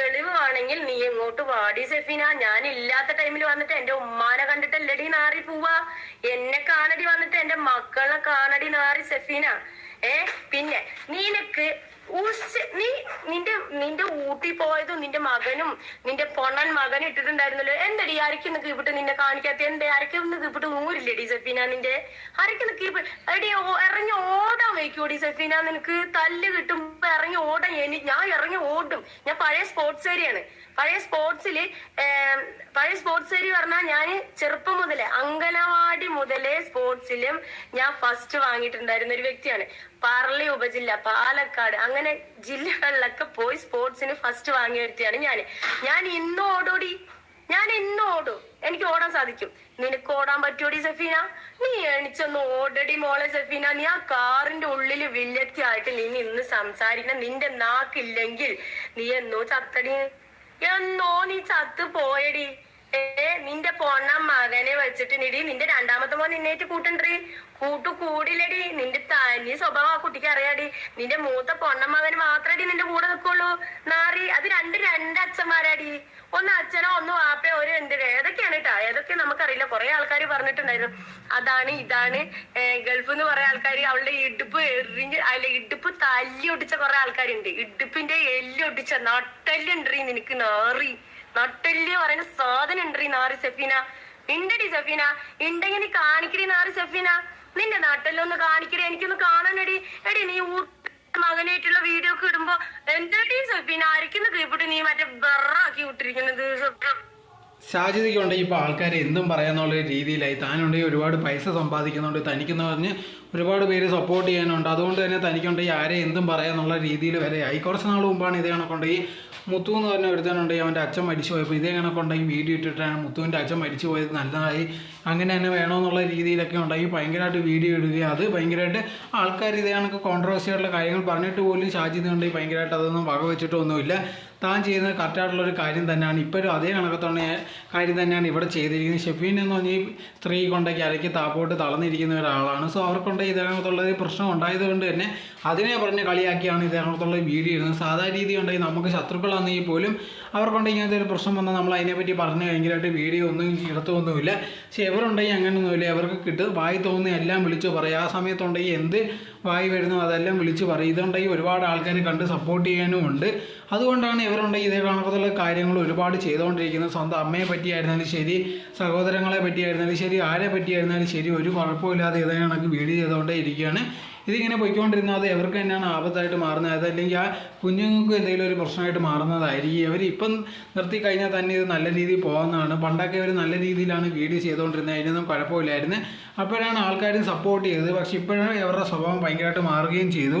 തെളിവ് വേണമെങ്കിൽ നീ എങ്ങോട്ട് വാടി സെഫീന? ഞാൻ ഇല്ലാത്ത ടൈമിൽ വന്നിട്ട് എന്റെ ഉമ്മാനെ കണ്ടിട്ട് കണ്ടിട്ടല്ലടി നാറി പോവാ? എന്നെ കാണടി വന്നിട്ട് എന്റെ മക്കളെ കാണടി നാറി സെഫീന. ഏ പിന്നെ നിനക്ക് നീ നിന്റെ നിന്റെ ഊട്ടി പോയതും നിന്റെ മകനും നിന്റെ പൊണ്ണൻ മകനും ഇട്ടിട്ടുണ്ടായിരുന്നല്ലോ. എന്തടി ആരൊക്കെ കീപ്പിട്ട് നിന്നെ കാണിക്കാത്ത എന്തേ ആരൊക്കെ കീപ്പിട്ട് ഊരില്ലേടി സഫീന നിന്റെ? ആരൊക്കെ കീപ്പ് എടി ഇറങ്ങി ഓടാൻ വയ്ക്കൂടി സഫീന? നിനക്ക് തല്ല് കിട്ടുമ്പോ ഇറങ്ങി ഓടാൻ ഞാൻ ഇറങ്ങി ഓടും. ഞാൻ പഴയ സ്പോർട്സ് ഏരിയാണ് പഴയ സ്പോർട്സിൽ പഴയ സ്പോർട്സ് ഏരിയ പറഞ്ഞാൽ ഞാൻ ചെറുപ്പം മുതലേ അങ്കനവാടി മുതലേ സ്പോർട്സിലും ഞാൻ ഫസ്റ്റ് വാങ്ങിയിട്ടുണ്ടായിരുന്ന ഒരു വ്യക്തിയാണ്. പാർലി ഉപജില്ല പാലക്കാട് അങ്ങനെ ജില്ലകളിലൊക്കെ പോയി സ്പോർട്സിന് ഫസ്റ്റ് വാങ്ങിയ വ്യക്തിയാണ് ഞാൻ ഞാൻ ഇന്നും ഞാൻ ഇന്നും ഓടും. എനിക്ക് ഓടാൻ സാധിക്കും. നിനക്ക് ഓടാൻ പറ്റൂടി സഫീന? നീ എണിച്ചൊന്ന് ഓടടി മോളെ സഫീന. നീ ആ കാറിന്റെ ഉള്ളിൽ വില്ലത്തിയായിട്ട് നീ നിന്ന് സംസാരിക്കണം. നിന്റെ നാക്കില്ലെങ്കിൽ നീ എന്നോ ചത്തടി. എന്നോ നീ ചത്ത് പോയടി. നിന്റെ പൊണ്ണ മകനെ വെച്ചിട്ട് നിടി നിന്റെ രണ്ടാമത്തെ മോൻ നിന്നേറ്റ് കൂട്ടണ്ടറി കൂട്ടു കൂടില്ലടി നിന്റെ തനി സ്വഭാവം ആ കുട്ടിക്ക് അറിയാടി. നിന്റെ മൂത്ത പൊണ്ണ മകന് മാത്രടി നിന്റെ കൂടെ നിൽക്കുള്ളൂ നാറി അത് രണ്ട് രണ്ട് അച്ഛന്മാരാടി. ഒന്ന് അച്ഛനോ ഒന്ന് വാപ്പയോ ഒരു എന്ത് ഏതൊക്കെയാണ് കേട്ടാ ഏതൊക്കെ നമുക്കറിയില്ല. കുറെ ആൾക്കാർ പറഞ്ഞിട്ടുണ്ടായിരുന്നു. അതാണ് ഇതാണ് ഗൾഫ് എന്ന് കുറെ ആൾക്കാർ അവളുടെ ഇടുപ്പ് എറിഞ്ഞ് അല്ല ഇടുപ്പ് തല്ലി ഒട്ടിച്ച കുറെ ആൾക്കാരുണ്ട്. ഇടുപ്പിന്റെ എല്ലി ഒട്ടിച്ച നിനക്ക് നാറി. നട്ടെല്ല് പറയുന്ന സാധനം ഉണ്ടീ നാറി സഫീന. ഉണ്ടടി സഫീന. ഉണ്ടെങ്കിൽ നീ കാണിക്കടി നാറി സഫീന. നിന്റെ നട്ടല്ലൊന്ന് കാണിക്കടി എനിക്കൊന്ന് കാണാനടി. എടി നീ ഊർ മകനായിട്ടുള്ള വീഡിയോ ഒക്കെ ഇടുമ്പോ എന്തടി സഫീന? ആയിരിക്കുന്ന കീപ്പിട്ട് നീ മറ്റേ ബെറാക്കി വിട്ടിരിക്കുന്നത്. ഷാജിദയ്ക്കുണ്ടെങ്കിൽ ഇപ്പോൾ ആൾക്കാർ എന്തും പറയാന്നുള്ള രീതിയിലായി. താനുണ്ടെങ്കിൽ ഒരുപാട് പൈസ സമ്പാദിക്കുന്നുണ്ട്. തനിക്കെന്ന് പറഞ്ഞ് ഒരുപാട് പേര് സപ്പോർട്ട് ചെയ്യാനുണ്ട്. അതുകൊണ്ട് തന്നെ തനിക്കുണ്ടെങ്കിൽ ആരെ എന്തും പറയാന്നുള്ള രീതിയിൽ വരെ ആയി കുറച്ച് നാൾ മുമ്പാണ് ഇതേ കണക്കുണ്ടെങ്കിൽ മുത്തു എന്ന് പറഞ്ഞ ഒരുത്തനുണ്ടെങ്കിൽ അവന്റെ അച്ഛൻ മരിച്ചു പോയപ്പോൾ ഇതേ കണക്കുണ്ടെങ്കിൽ വീഡിയോ ഇട്ടിട്ടാണ് മുത്തുവിന്റെ അച്ഛൻ മരിച്ചു പോയത്. നല്ലതായി അങ്ങനെ തന്നെ വേണമെന്നുള്ള രീതിയിലൊക്കെ ഉണ്ടെങ്കിൽ ഭയങ്കരമായിട്ട് വീഡിയോ ഇടുകയും അത് ഭയങ്കരമായിട്ട് ആൾക്കാർ ഇതേ കണക്ക് കോൺട്രവേഴ്സി ആയിട്ടുള്ള കാര്യങ്ങൾ പറഞ്ഞിട്ട് പോലും സാധ്യതയുണ്ടെങ്കിൽ ഭയങ്കരമായിട്ട് അതൊന്നും വകവെച്ചിട്ടൊന്നുമില്ല. താൻ ചെയ്യുന്നത് കറക്റ്റായിട്ടുള്ളൊരു കാര്യം തന്നെയാണ്. ഇപ്പോഴും അതേ കണക്കത്തുള്ള കാര്യം തന്നെയാണ് ഇവിടെ ചെയ്തിരിക്കുന്നത്. ഷെഫീൻ എന്ന് ഈ സ്ത്രീ കൊണ്ടൊക്കെ അരയ്ക്ക് താപ്പോട്ട് തളർന്നിരിക്കുന്ന ഒരാളാണ്. സോ അവർക്കുണ്ട് ഇതേകണത്തുള്ള ഒരു പ്രശ്നം ഉണ്ടായത് കൊണ്ട് തന്നെ അതിനെ പറഞ്ഞ് കളിയാക്കിയാണ് ഇതേകണത്തുള്ള വീഡിയോ ഇടുന്നത്. സാധാരണ രീതി ഉണ്ടെങ്കിൽ നമുക്ക് ശത്രുക്കളാണെങ്കിൽ പോലും അവർക്കുണ്ട് ഇങ്ങനത്തെ ഒരു പ്രശ്നം വന്നാൽ നമ്മൾ അതിനെപ്പറ്റി പറഞ്ഞ് ഭയങ്കരമായിട്ട് വീഡിയോ ഒന്നും ഇടത്തൊന്നുമില്ല. പക്ഷേ ഇവരുണ്ടെങ്കിൽ അങ്ങനെയൊന്നുമില്ല അവർക്ക് കിട്ടുക വായി തോന്നുന്ന എല്ലാം വിളിച്ചു പറയും. ആ സമയത്തുണ്ടെങ്കിൽ എന്ത് വായി വരുന്നു അതെല്ലാം വിളിച്ചു പറയും. ഇതുണ്ടെങ്കിൽ ഒരുപാട് ആൾക്കാർ കണ്ട് സപ്പോർട്ട് ചെയ്യാനും ഉണ്ട്. അതുകൊണ്ടാണ് ഇവരുണ്ടെങ്കിൽ ഇതേ കണക്കത്തുള്ള കാര്യങ്ങൾ ഒരുപാട് ചെയ്തുകൊണ്ടിരിക്കുന്നത്. സ്വന്തം അമ്മയെ പറ്റിയായിരുന്നാലും ശരി സഹോദരങ്ങളെ പറ്റിയായിരുന്നാലും ശരി ആരെ പറ്റിയായിരുന്നാലും ശരി ഒരു കുഴപ്പമില്ലാതെ ഇതേ വീഡിയോ ചെയ്തുകൊണ്ടേ ഇരിക്കുകയാണ്. ഇതിങ്ങനെ പോയിക്കൊണ്ടിരുന്നാൽ അത് എവർക്ക് തന്നെയാണ് ആപത്തായിട്ട് മാറുന്നത്? അല്ലെങ്കിൽ ആ കുഞ്ഞുങ്ങൾക്ക് എന്തെങ്കിലും ഒരു പ്രശ്നമായിട്ട് മാറുന്നതായിരിക്കും. അവർ ഇപ്പം നിർത്തി കഴിഞ്ഞാൽ തന്നെ ഇത് നല്ല രീതിയിൽ പോകുന്നതാണ് പണ്ടൊക്കെ അവർ നല്ല രീതിയിലാണ് വീഡിയോ ചെയ്തുകൊണ്ടിരുന്നത്. അതിനൊന്നും കുഴപ്പമില്ലായിരുന്നു. അപ്പോഴാണ് ആൾക്കാരും സപ്പോർട്ട് ചെയ്തത്. പക്ഷെ ഇപ്പോഴാണ് ഇവരുടെ സ്വഭാവം ഭയങ്കരമായിട്ട് മാറുകയും ചെയ്തു.